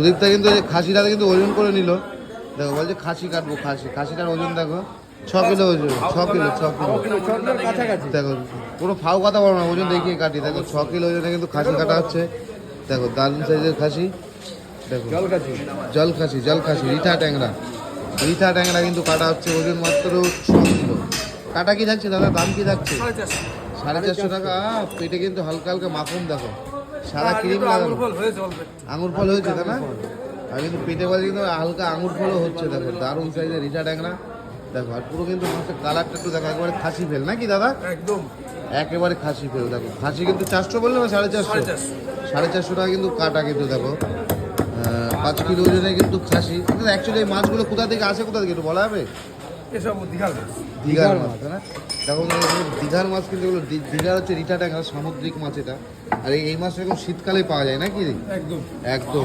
সুদীপটা কিন্তু এই খাসিটাতে কিন্তু ওজন করে নিল। দেখো, বলছে খাসি কাটবো, খাসি। খাসিটার ওজন দেখো, ছ কিলো ওজন, ছ কিলো ছ কিলো। দেখো, কোনো ফাও কথা বলো না, ওজন দেখিয়ে কাটি। দেখো, ছ কিলো ওজনে কিন্তু খাসি কাটা হচ্ছে। দেখো, দারুণ সাইজের খাসি। দেখো, জল খাসি জল খাসি, রিঠা ট্যাংরা। রিঠা ট্যাংরা কিন্তু কাটা হচ্ছে ওজন মাত্র ছ কিলো। কাটা কি থাকছে দাদা? দাম কি থাকছে সাড়ে চারশো টাকা। পেটে কিন্তু হালকা হালকা মাখন দেখো। সাদা ক্রিম লাগানো। আঙুর ফল হয়েছে তাই না? আর কিন্তু পেটে বলে কিন্তু হালকা আঙুর ফলও হচ্ছে দেখো দারুণ সাইজের রিঠা ট্যাংরা। দেখো আর পুরো কিন্তু মাছের কালারটা একটু দেখো একবারে খাসি ফেল নাকি দাদা? একদম। একেবারে খাসি ফেল দেখো খাসি কিন্তু চারশো বললে না সাড়ে চারশো? সাড়ে চারশো। টাকা কিন্তু কাটা কিন্তু দেখো। পাঁচ কিলো ওজনে কিন্তু খাসি। অ্যাকচুয়ালি এই মাছগুলো কোথা থেকে আসে কোথা থেকে একটু বলা হবে এসব দীঘার মাছ। দীঘার মাছ না? দেখো দীঘার মাছ কিন্তু এগুলো দীঘার হচ্ছে রিটা সামুদ্রিক মাছ এটা। আর এই- মাছ এখন শীতকালে পাওয়া যায় নাকি? একদম। একদম